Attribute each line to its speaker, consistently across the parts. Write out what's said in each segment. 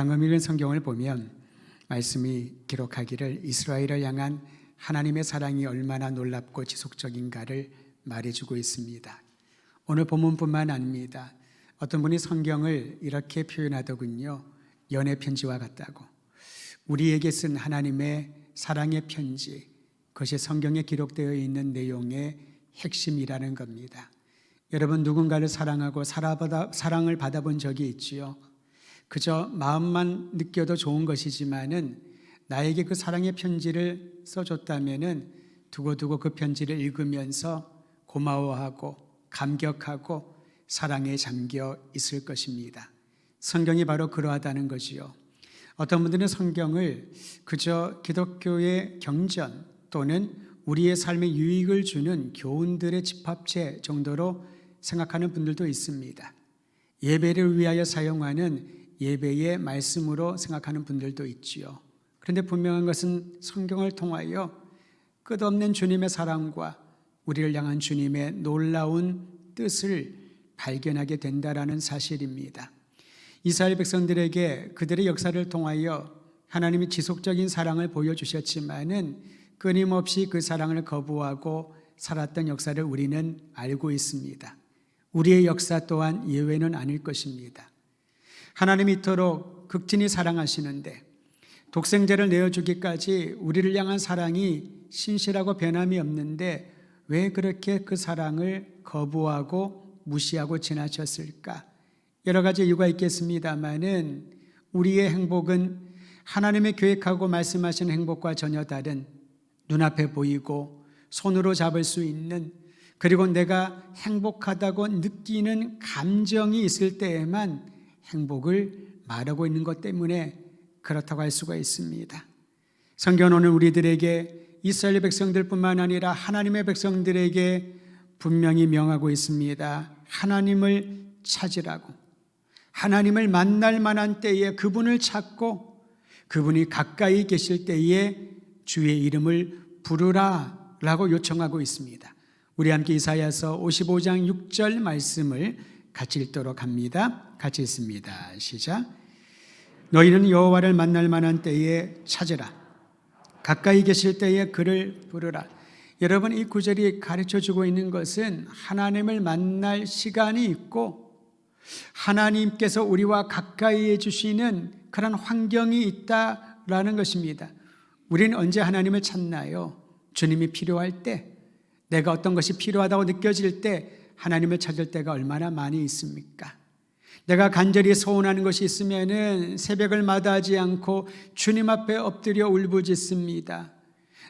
Speaker 1: 방금 읽은 성경을 보면 말씀이 기록하기를 이스라엘을 향한 하나님의 사랑이 얼마나 놀랍고 지속적인가를 말해주고 있습니다. 오늘 본문뿐만 아닙니다. 어떤 분이 성경을 이렇게 표현하더군요. 연애 편지와 같다고. 우리에게 쓴 하나님의 사랑의 편지, 그것이 성경에 기록되어 있는 내용의 핵심이라는 겁니다. 여러분 누군가를 사랑하고 사랑을 받아본 적이 있지요. 그저 마음만 느껴도 좋은 것이지만은 나에게 그 사랑의 편지를 써줬다면은 두고두고 그 편지를 읽으면서 고마워하고 감격하고 사랑에 잠겨 있을 것입니다. 성경이 바로 그러하다는 것이요. 어떤 분들은 성경을 그저 기독교의 경전 또는 우리의 삶에 유익을 주는 교훈들의 집합체 정도로 생각하는 분들도 있습니다. 예배를 위하여 사용하는 예배의 말씀으로 생각하는 분들도 있지요. 그런데 분명한 것은 성경을 통하여 끝없는 주님의 사랑과 우리를 향한 주님의 놀라운 뜻을 발견하게 된다라는 사실입니다. 이스라엘 백성들에게 그들의 역사를 통하여 하나님이 지속적인 사랑을 보여주셨지만은 끊임없이 그 사랑을 거부하고 살았던 역사를 우리는 알고 있습니다. 우리의 역사 또한 예외는 아닐 것입니다. 하나님이 이토록 극진히 사랑하시는데 독생자를 내어주기까지 우리를 향한 사랑이 신실하고 변함이 없는데 왜 그렇게 그 사랑을 거부하고 무시하고 지나쳤을까? 여러 가지 이유가 있겠습니다만은 우리의 행복은 하나님의 계획하고 말씀하신 행복과 전혀 다른 눈앞에 보이고 손으로 잡을 수 있는 그리고 내가 행복하다고 느끼는 감정이 있을 때에만 행복을 말하고 있는 것 때문에 그렇다고 할 수가 있습니다. 성경은 우리들에게 이스라엘 백성들뿐만 아니라 하나님의 백성들에게 분명히 명하고 있습니다. 하나님을 찾으라고. 하나님을 만날 만한 때에 그분을 찾고 그분이 가까이 계실 때에 주의 이름을 부르라 라고 요청하고 있습니다. 우리 함께 이사야서 55장 6절 말씀을 같이 읽도록 합니다. 같이 읽습니다. 시작. 너희는 여호와를 만날 만한 때에 찾으라. 가까이 계실 때에 그를 부르라. 여러분 이 구절이 가르쳐 주고 있는 것은 하나님을 만날 시간이 있고 하나님께서 우리와 가까이 해 주시는 그런 환경이 있다라는 것입니다. 우리는 언제 하나님을 찾나요? 주님이 필요할 때, 내가 어떤 것이 필요하다고 느껴질 때 하나님을 찾을 때가 얼마나 많이 있습니까? 내가 간절히 소원하는 것이 있으면은 새벽을 마다하지 않고 주님 앞에 엎드려 울부짖습니다.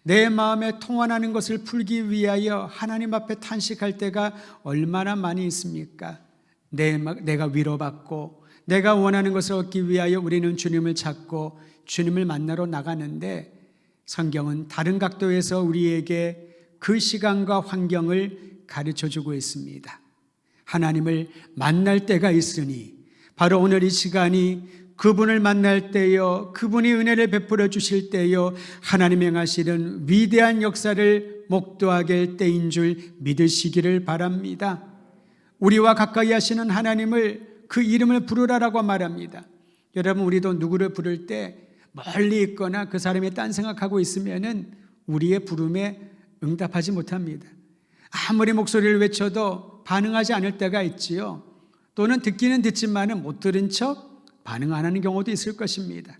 Speaker 1: 내 마음에 통환하는 것을 풀기 위하여 하나님 앞에 탄식할 때가 얼마나 많이 있습니까? 내, 내가 위로받고 내가 원하는 것을 얻기 위하여 우리는 주님을 찾고 주님을 만나러 나가는데 성경은 다른 각도에서 우리에게 그 시간과 환경을 가르쳐 주고 있습니다. 하나님을 만날 때가 있으니 바로 오늘 이 시간이 그분을 만날 때요, 그분이 은혜를 베풀어 주실 때요, 하나님 행하시는 위대한 역사를 목도하게 할 때인 줄 믿으시기를 바랍니다. 우리와 가까이 하시는 하나님을 그 이름을 부르라라고 말합니다. 여러분, 우리도 누구를 부를 때 멀리 있거나 그 사람이 딴 생각하고 있으면은 우리의 부름에 응답하지 못합니다. 아무리 목소리를 외쳐도 반응하지 않을 때가 있지요. 또는 듣기는 듣지만은 못 들은 척 반응 안 하는 경우도 있을 것입니다.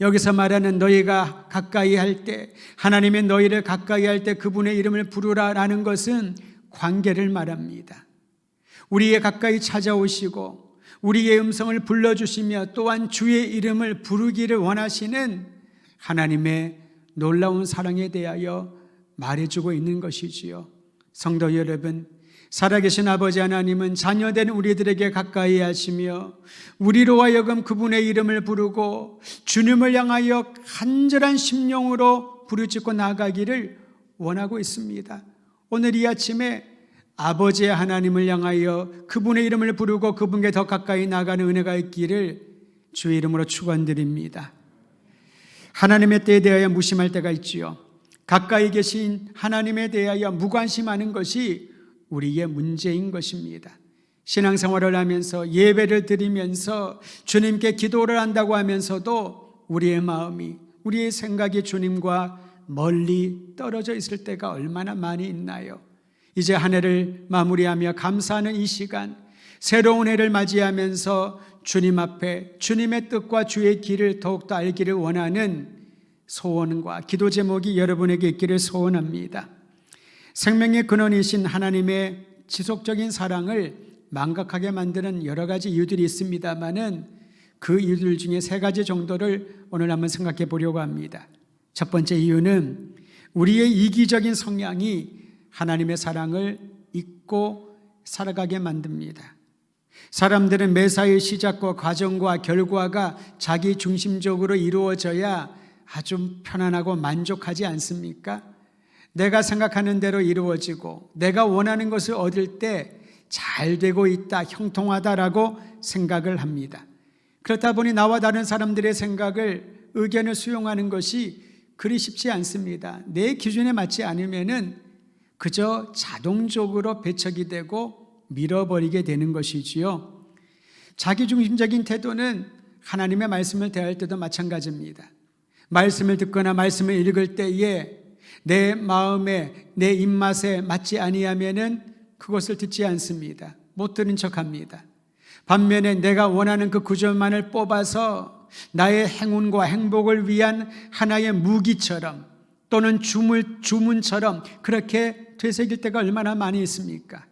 Speaker 1: 여기서 말하는 너희가 가까이 할 때, 하나님의 너희를 가까이 할 때 그분의 이름을 부르라라는 것은 관계를 말합니다. 우리의 가까이 찾아오시고 우리의 음성을 불러주시며 또한 주의 이름을 부르기를 원하시는 하나님의 놀라운 사랑에 대하여 말해주고 있는 것이지요. 성도 여러분, 살아계신 아버지 하나님은 자녀된 우리들에게 가까이 하시며 우리로 하여금 그분의 이름을 부르고 주님을 향하여 간절한 심령으로 부르짖고 나가기를 원하고 있습니다. 오늘 이 아침에 아버지의 하나님을 향하여 그분의 이름을 부르고 그분께 더 가까이 나가는 은혜가 있기를 주의 이름으로 축원드립니다. 하나님의 때에 대하여 무심할 때가 있지요. 가까이 계신 하나님에 대하여 무관심하는 것이 우리의 문제인 것입니다. 신앙생활을 하면서 예배를 드리면서 주님께 기도를 한다고 하면서도 우리의 마음이 우리의 생각이 주님과 멀리 떨어져 있을 때가 얼마나 많이 있나요? 이제 한 해를 마무리하며 감사하는 이 시간, 새로운 해를 맞이하면서 주님 앞에 주님의 뜻과 주의 길을 더욱더 알기를 원하는 소원과 기도 제목이 여러분에게 있기를 소원합니다. 생명의 근원이신 하나님의 지속적인 사랑을 망각하게 만드는 여러 가지 이유들이 있습니다만은 그 이유들 중에 세 가지 정도를 오늘 한번 생각해 보려고 합니다. 첫 번째 이유는 우리의 이기적인 성향이 하나님의 사랑을 잊고 살아가게 만듭니다. 사람들은 매사의 시작과 과정과 결과가 자기 중심적으로 이루어져야 아주 편안하고 만족하지 않습니까? 내가 생각하는 대로 이루어지고 내가 원하는 것을 얻을 때 잘 되고 있다, 형통하다라고 생각을 합니다. 그렇다 보니 나와 다른 사람들의 생각을 의견을 수용하는 것이 그리 쉽지 않습니다. 내 기준에 맞지 않으면은 그저 자동적으로 배척이 되고 밀어버리게 되는 것이지요. 자기중심적인 태도는 하나님의 말씀을 대할 때도 마찬가지입니다. 말씀을 듣거나 말씀을 읽을 때에 내 마음에 내 입맛에 맞지 아니하면은 그것을 듣지 않습니다. 못 들은 척합니다. 반면에 내가 원하는 그 구절만을 뽑아서 나의 행운과 행복을 위한 하나의 무기처럼 또는 주문, 주문처럼 그렇게 되새길 때가 얼마나 많이 있습니까?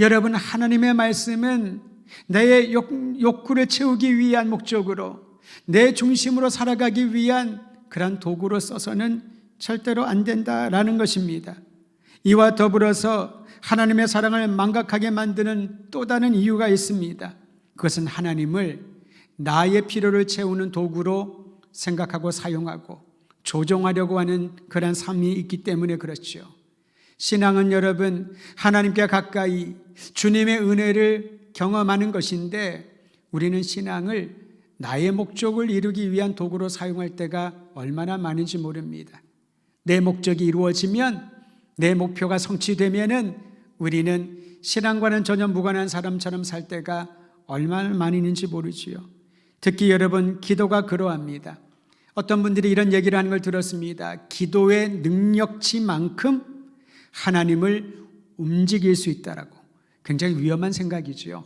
Speaker 1: 여러분, 하나님의 말씀은 내 욕, 욕구를 채우기 위한 목적으로 내 중심으로 살아가기 위한 그런 도구로 써서는 절대로 안 된다라는 것입니다. 이와 더불어서 하나님의 사랑을 망각하게 만드는 또 다른 이유가 있습니다. 그것은 하나님을 나의 필요를 채우는 도구로 생각하고 사용하고 조종하려고 하는 그런 삶이 있기 때문에 그렇죠. 신앙은 여러분 하나님께 가까이 주님의 은혜를 경험하는 것인데 우리는 신앙을 나의 목적을 이루기 위한 도구로 사용할 때가 얼마나 많은지 모릅니다. 내 목적이 이루어지면 내 목표가 성취되면은 우리는 신앙과는 전혀 무관한 사람처럼 살 때가 얼마나 많이 있는지 모르지요. 특히 여러분 기도가 그러합니다. 어떤 분들이 이런 얘기를 하는 걸 들었습니다. 기도의 능력치만큼 하나님을 움직일 수 있다라고. 굉장히 위험한 생각이지요.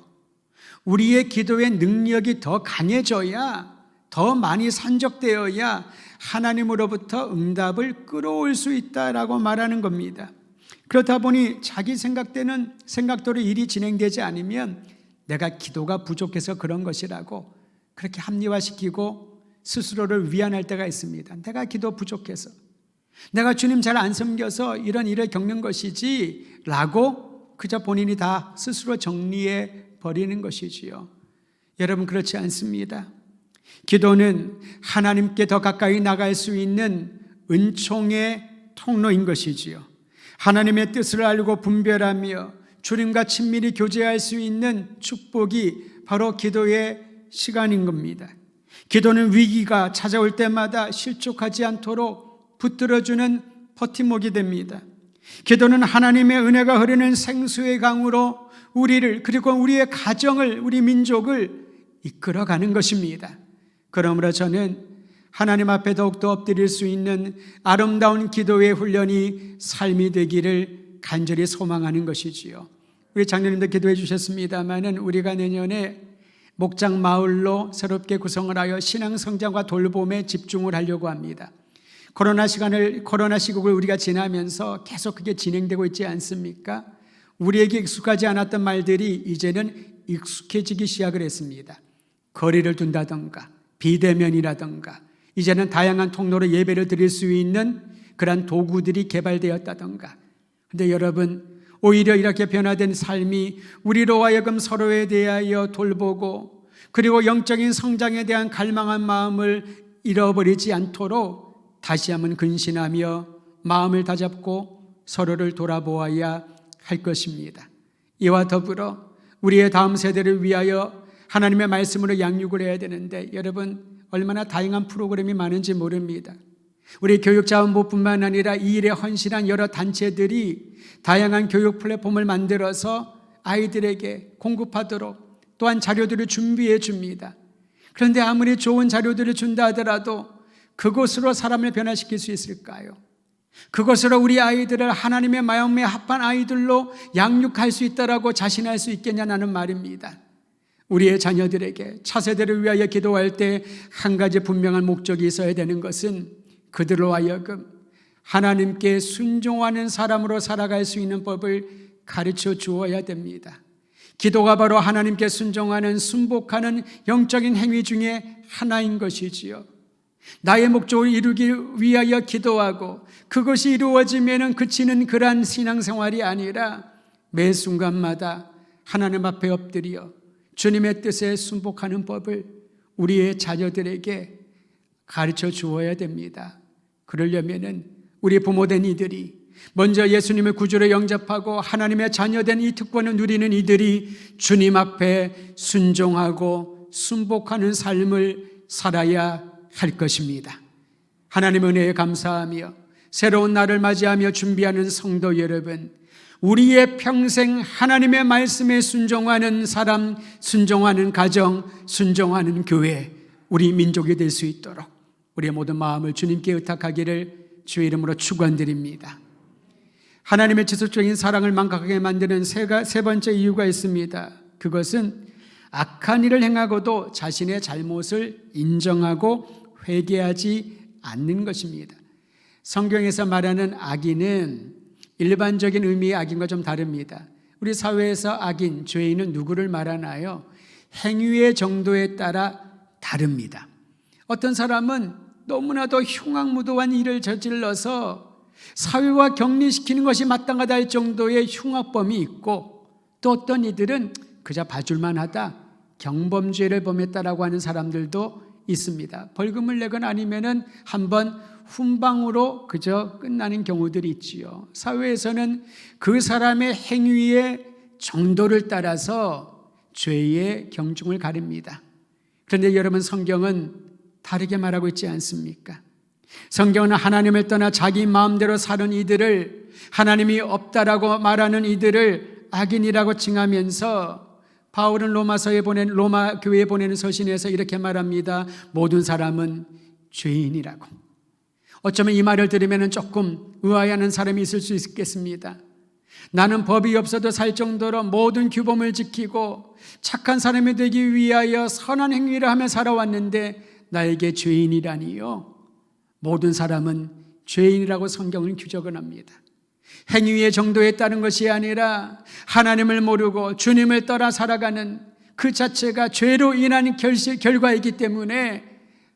Speaker 1: 우리의 기도의 능력이 더 강해져야 더 많이 산적되어야 하나님으로부터 응답을 끌어올 수 있다라고 말하는 겁니다. 그렇다 보니 자기 생각되는 생각대로 일이 진행되지 않으면 내가 기도가 부족해서 그런 것이라고 그렇게 합리화시키고 스스로를 위안할 때가 있습니다. 내가 기도 부족해서 내가 주님 잘 안 섬겨서 이런 일을 겪는 것이지 라고 그저 본인이 다 스스로 정리해 버리는 것이지요. 여러분 그렇지 않습니다. 기도는 하나님께 더 가까이 나갈 수 있는 은총의 통로인 것이지요. 하나님의 뜻을 알고 분별하며 주님과 친밀히 교제할 수 있는 축복이 바로 기도의 시간인 겁니다. 기도는 위기가 찾아올 때마다 실족하지 않도록 붙들어주는 버팀목이 됩니다. 기도는 하나님의 은혜가 흐르는 생수의 강으로 우리를 그리고 우리의 가정을 우리 민족을 이끌어가는 것입니다. 그러므로 저는 하나님 앞에 더욱더 엎드릴 수 있는 아름다운 기도의 훈련이 삶이 되기를 간절히 소망하는 것이지요. 우리 장로님도 기도해 주셨습니다만은 우리가 내년에 목장 마을로 새롭게 구성을 하여 신앙 성장과 돌봄에 집중을 하려고 합니다. 코로나 시간을 코로나 시국을 우리가 지나면서 계속 그게 진행되고 있지 않습니까? 우리에게 익숙하지 않았던 말들이 이제는 익숙해지기 시작을 했습니다. 거리를 둔다던가 비대면이라던가 이제는 다양한 통로로 예배를 드릴 수 있는 그러한 도구들이 개발되었다던가. 근데 여러분 오히려 이렇게 변화된 삶이 우리로 하여금 서로에 대하여 돌보고 그리고 영적인 성장에 대한 갈망한 마음을 잃어버리지 않도록 다시 한번 근신하며 마음을 다잡고 서로를 돌아보아야 할 것입니다. 이와 더불어 우리의 다음 세대를 위하여 하나님의 말씀으로 양육을 해야 되는데 여러분 얼마나 다양한 프로그램이 많은지 모릅니다. 우리 교육자원부뿐만 아니라 이 일에 헌신한 여러 단체들이 다양한 교육 플랫폼을 만들어서 아이들에게 공급하도록 또한 자료들을 준비해 줍니다. 그런데 아무리 좋은 자료들을 준다 하더라도 그것으로 사람을 변화시킬 수 있을까요? 그것으로 우리 아이들을 하나님의 마음에 합한 아이들로 양육할 수 있다라고 자신할 수 있겠냐는 말입니다. 우리의 자녀들에게 차세대를 위하여 기도할 때 한 가지 분명한 목적이 있어야 되는 것은 그들로 하여금 하나님께 순종하는 사람으로 살아갈 수 있는 법을 가르쳐 주어야 됩니다. 기도가 바로 하나님께 순종하는 순복하는 영적인 행위 중에 하나인 것이지요. 나의 목적을 이루기 위하여 기도하고 그것이 이루어지면 그치는 그러한 신앙생활이 아니라 매 순간마다 하나님 앞에 엎드려 주님의 뜻에 순복하는 법을 우리의 자녀들에게 가르쳐 주어야 됩니다. 그러려면은 우리 부모된 이들이 먼저 예수님의 구주로 영접하고 하나님의 자녀된 이 특권을 누리는 이들이 주님 앞에 순종하고 순복하는 삶을 살아야 할 것입니다. 하나님 은혜에 감사하며 새로운 날을 맞이하며 준비하는 성도 여러분, 우리의 평생 하나님의 말씀에 순종하는 사람, 순종하는 가정, 순종하는 교회, 우리 민족이 될 수 있도록 우리의 모든 마음을 주님께 의탁하기를 주의 이름으로 축원드립니다. 하나님의 지속적인 사랑을 망각하게 만드는 세가, 세 번째 이유가 있습니다. 그것은 악한 일을 행하고도 자신의 잘못을 인정하고 회개하지 않는 것입니다. 성경에서 말하는 악인은 일반적인 의미의 악인과 좀 다릅니다. 우리 사회에서 악인, 죄인은 누구를 말하나요? 행위의 정도에 따라 다릅니다. 어떤 사람은 너무나도 흉악무도한 일을 저질러서 사회와 격리시키는 것이 마땅하다 할 정도의 흉악범이 있고 또 어떤 이들은 그저 봐줄만 하다 경범죄를 범했다라고 하는 사람들도 있습니다. 벌금을 내거나 아니면은 한번 훈방으로 그저 끝나는 경우들이 있지요. 사회에서는 그 사람의 행위의 정도를 따라서 죄의 경중을 가립니다. 그런데 여러분 성경은 다르게 말하고 있지 않습니까? 성경은 하나님을 떠나 자기 마음대로 사는 이들을 하나님이 없다라고 말하는 이들을 악인이라고 칭하면서 바울은 로마서에 보낸 로마 교회에 보내는 서신에서 이렇게 말합니다. 모든 사람은 죄인이라고. 어쩌면 이 말을 들으면 조금 의아해하는 사람이 있을 수 있겠습니다. 나는 법이 없어도 살 정도로 모든 규범을 지키고 착한 사람이 되기 위하여 선한 행위를 하며 살아왔는데 나에게 죄인이라니요. 모든 사람은 죄인이라고 성경은 규정을 합니다. 행위의 정도에 따른 것이 아니라 하나님을 모르고 주님을 떠나 살아가는 그 자체가 죄로 인한 결실, 결과이기 때문에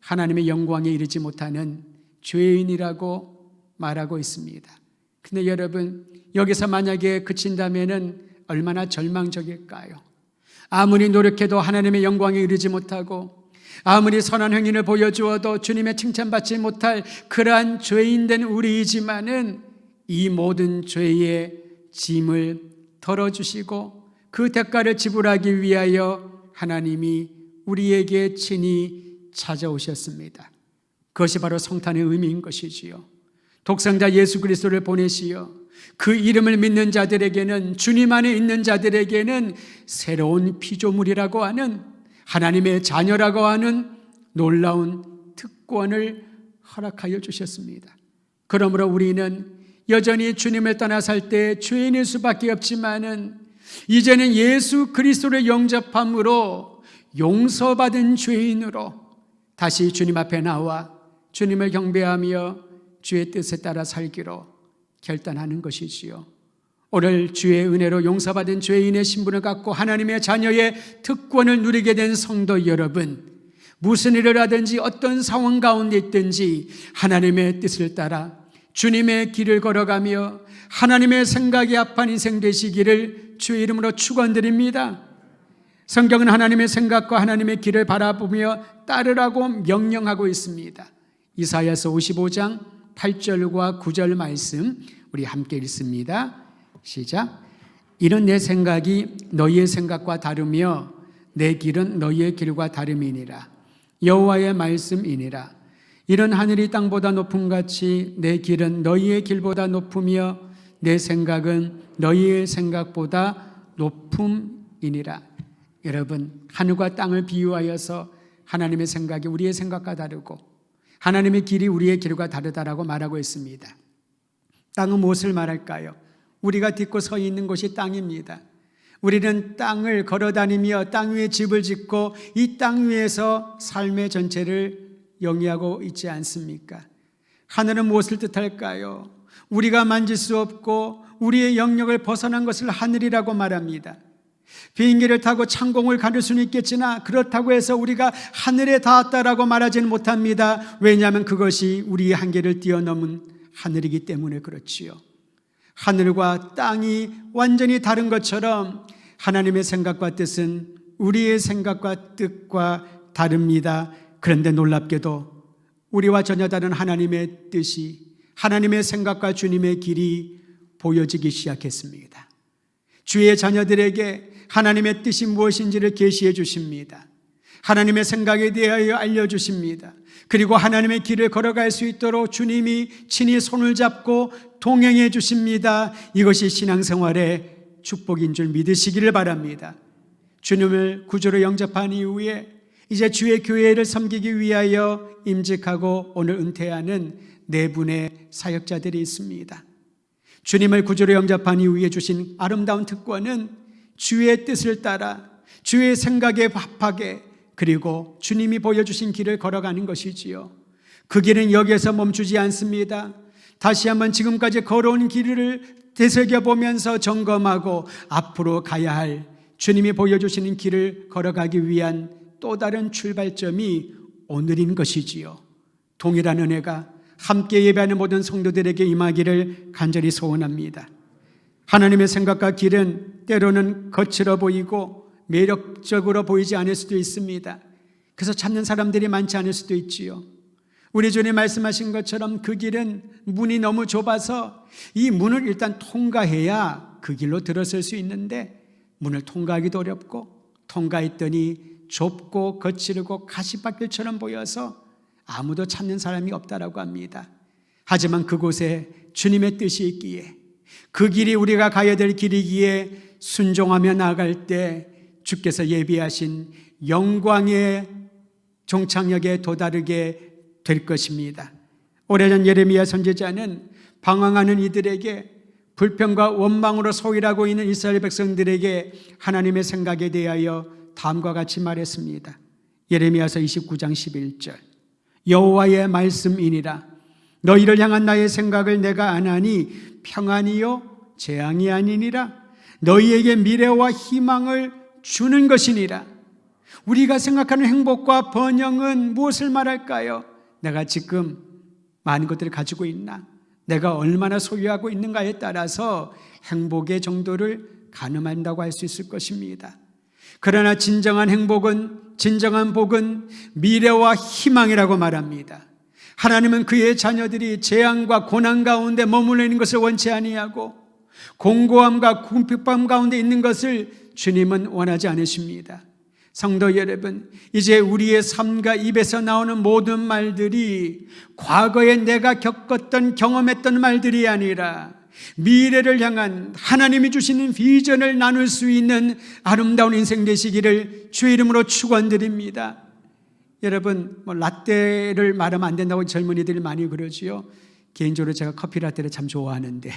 Speaker 1: 하나님의 영광에 이르지 못하는 죄인이라고 말하고 있습니다. 근데 여러분, 여기서 만약에 그친다면은 얼마나 절망적일까요? 아무리 노력해도 하나님의 영광에 이르지 못하고 아무리 선한 행위를 보여주어도 주님의 칭찬받지 못할 그러한 죄인된 우리이지만은 이 모든 죄의 짐을 덜어주시고 그 대가를 지불하기 위하여 하나님이 우리에게 친히 찾아오셨습니다. 그것이 바로 성탄의 의미인 것이지요. 독생자 예수 그리스도를 보내시어 그 이름을 믿는 자들에게는 주님 안에 있는 자들에게는 새로운 피조물이라고 하는 하나님의 자녀라고 하는 놀라운 특권을 허락하여 주셨습니다. 그러므로 우리는 여전히 주님을 떠나 살 때 죄인일 수밖에 없지만은 이제는 예수 그리스도를 영접함으로 용서받은 죄인으로 다시 주님 앞에 나와 주님을 경배하며 주의 뜻에 따라 살기로 결단하는 것이지요. 오늘 주의 은혜로 용서받은 죄인의 신분을 갖고 하나님의 자녀의 특권을 누리게 된 성도 여러분, 무슨 일을 하든지 어떤 상황 가운데 있든지 하나님의 뜻을 따라 주님의 길을 걸어가며 하나님의 생각에 합한 인생 되시기를 주의 이름으로 축원드립니다. 성경은 하나님의 생각과 하나님의 길을 바라보며 따르라고 명령하고 있습니다. 이사야서 55장 8절과 9절 말씀 우리 함께 읽습니다. 시작. 이는 내 생각이 너희의 생각과 다르며 내 길은 너희의 길과 다름이니라. 여호와의 말씀이니라. 이런 하늘이 땅보다 높음 같이 내 길은 너희의 길보다 높으며 내 생각은 너희의 생각보다 높음이니라. 여러분, 하늘과 땅을 비유하여서 하나님의 생각이 우리의 생각과 다르고 하나님의 길이 우리의 길과 다르다라고 말하고 있습니다. 땅은 무엇을 말할까요? 우리가 딛고 서 있는 곳이 땅입니다. 우리는 땅을 걸어 다니며 땅 위에 집을 짓고 이 땅 위에서 삶의 전체를 영위하고 있지 않습니까? 하늘은 무엇을 뜻할까요? 우리가 만질 수 없고 우리의 영역을 벗어난 것을 하늘이라고 말합니다. 비행기를 타고 창공을 가를 수는 있겠으나 그렇다고 해서 우리가 하늘에 닿았다라고 말하지는 못합니다. 왜냐하면 그것이 우리의 한계를 뛰어넘은 하늘이기 때문에 그렇지요. 하늘과 땅이 완전히 다른 것처럼 하나님의 생각과 뜻은 우리의 생각과 뜻과 다릅니다. 그런데 놀랍게도 우리와 전혀 다른 하나님의 뜻이 하나님의 생각과 주님의 길이 보여지기 시작했습니다. 주의 자녀들에게 하나님의 뜻이 무엇인지를 계시해 주십니다. 하나님의 생각에 대하여 알려 주십니다. 그리고 하나님의 길을 걸어갈 수 있도록 주님이 친히 손을 잡고 동행해 주십니다. 이것이 신앙생활의 축복인 줄 믿으시기를 바랍니다. 주님을 구주로 영접한 이후에 이제 주의 교회를 섬기기 위하여 임직하고 오늘 은퇴하는 네 분의 사역자들이 있습니다. 주님을 구주로 영접한 이후에 주신 아름다운 특권은 주의 뜻을 따라 주의 생각에 합하게 그리고 주님이 보여주신 길을 걸어가는 것이지요. 그 길은 여기에서 멈추지 않습니다. 다시 한번 지금까지 걸어온 길을 되새겨 보면서 점검하고 앞으로 가야 할 주님이 보여주시는 길을 걸어가기 위한 또 다른 출발점이 오늘인 것이지요. 동일한 은혜가 함께 예배하는 모든 성도들에게 임하기를 간절히 소원합니다. 하나님의 생각과 길은 때로는 거칠어 보이고 매력적으로 보이지 않을 수도 있습니다. 그래서 찾는 사람들이 많지 않을 수도 있지요. 우리 주님 말씀하신 것처럼 그 길은 문이 너무 좁아서 이 문을 일단 통과해야 그 길로 들어설 수 있는데 문을 통과하기도 어렵고 통과했더니 좁고 거칠고 가시밭길처럼 보여서 아무도 찾는 사람이 없다라고 합니다. 하지만 그곳에 주님의 뜻이 있기에 그 길이 우리가 가야 될 길이기에 순종하며 나아갈 때 주께서 예비하신 영광의 종착역에 도다르게 될 것입니다. 오래전 예레미야 선지자는 방황하는 이들에게 불평과 원망으로 소일하고 있는 이스라엘 백성들에게 하나님의 생각에 대하여 다음과 같이 말했습니다. 예레미야서 29장 11절. 여호와의 말씀이니라 너희를 향한 나의 생각을 내가 아나니 평안이요 재앙이 아니니라 너희에게 미래와 희망을 주는 것이니라 우리가 생각하는 행복과 번영은 무엇을 말할까요? 내가 지금 많은 것들을 가지고 있나? 내가 얼마나 소유하고 있는가에 따라서 행복의 정도를 가늠한다고 할 수 있을 것입니다. 그러나 진정한 행복은 진정한 복은 미래와 희망이라고 말합니다. 하나님은 그의 자녀들이 재앙과 고난 가운데 머물러 있는 것을 원치 아니하고 공고함과 궁핍함 가운데 있는 것을 주님은 원하지 않으십니다. 성도 여러분, 이제 우리의 삶과 입에서 나오는 모든 말들이 과거에 내가 겪었던 경험했던 말들이 아니라 미래를 향한 하나님이 주시는 비전을 나눌 수 있는 아름다운 인생 되시기를 주의 이름으로 축원드립니다. 여러분, 뭐 라떼를 말하면 안 된다고 젊은이들이 많이 그러지요. 개인적으로 제가 커피 라떼를 참 좋아하는데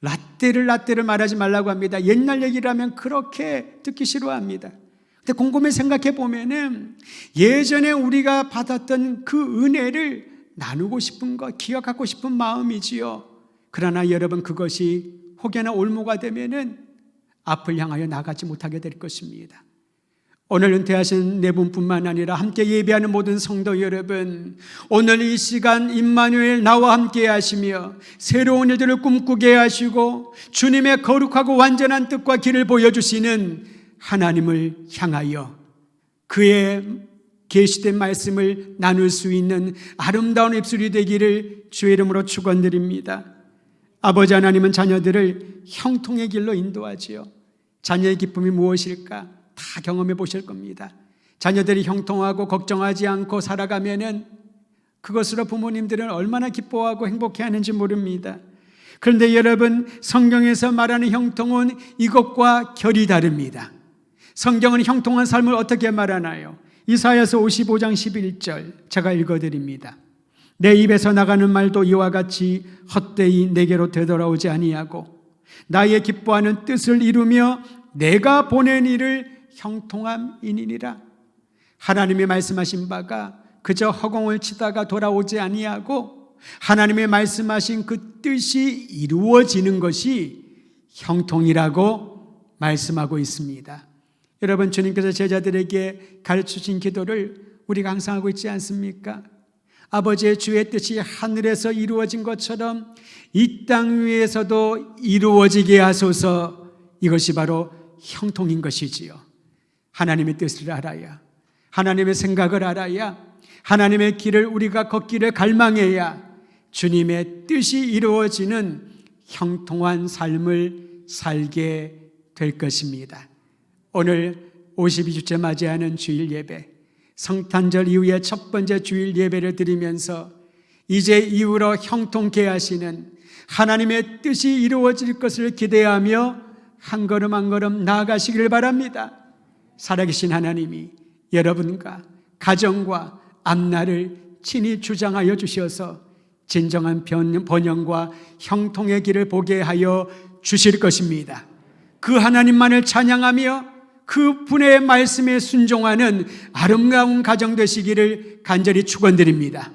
Speaker 1: 라떼를 라떼를 말하지 말라고 합니다. 옛날 얘기라면 그렇게 듣기 싫어합니다. 근데 곰곰이 생각해 보면은 예전에 우리가 받았던 그 은혜를 나누고 싶은 것, 기억하고 싶은 마음이지요. 그러나 여러분 그것이 혹여나 올무가 되면은 앞을 향하여 나가지 못하게 될 것입니다. 오늘 은퇴하신 네 분뿐만 아니라 함께 예배하는 모든 성도 여러분, 오늘 이 시간 임마누엘 나와 함께 하시며 새로운 일들을 꿈꾸게 하시고 주님의 거룩하고 완전한 뜻과 길을 보여주시는 하나님을 향하여 그의 계시된 말씀을 나눌 수 있는 아름다운 입술이 되기를 주의 이름으로 축원드립니다. 아버지 하나님은 자녀들을 형통의 길로 인도하지요. 자녀의 기쁨이 무엇일까? 다 경험해 보실 겁니다. 자녀들이 형통하고 걱정하지 않고 살아가면은 그것으로 부모님들은 얼마나 기뻐하고 행복해 하는지 모릅니다. 그런데 여러분, 성경에서 말하는 형통은 이것과 결이 다릅니다. 성경은 형통한 삶을 어떻게 말하나요? 이사야서 55장 11절 제가 읽어 드립니다. 내 입에서 나가는 말도 이와 같이 헛되이 내게로 되돌아오지 아니하고 나의 기뻐하는 뜻을 이루며 내가 보낸 일을 형통함이니라. 하나님이 말씀하신 바가 그저 허공을 치다가 돌아오지 아니하고 하나님의 말씀하신 그 뜻이 이루어지는 것이 형통이라고 말씀하고 있습니다. 여러분 주님께서 제자들에게 가르치신 기도를 우리가 항상 하고 있지 않습니까? 아버지의 주의 뜻이 하늘에서 이루어진 것처럼 이 땅 위에서도 이루어지게 하소서 이것이 바로 형통인 것이지요. 하나님의 뜻을 알아야 하나님의 생각을 알아야 하나님의 길을 우리가 걷기를 갈망해야 주님의 뜻이 이루어지는 형통한 삶을 살게 될 것입니다. 오늘 52주째 맞이하는 주일 예배, 성탄절 이후에 첫 번째 주일 예배를 드리면서 이제 이후로 형통케 하시는 하나님의 뜻이 이루어질 것을 기대하며 한 걸음 한 걸음 나아가시길 바랍니다. 살아계신 하나님이 여러분과 가정과 앞날을 친히 주장하여 주셔서 진정한 변- 번영과 형통의 길을 보게 하여 주실 것입니다. 그 하나님만을 찬양하며 그 분의 말씀에 순종하는 아름다운 가정 되시기를 간절히 축원드립니다.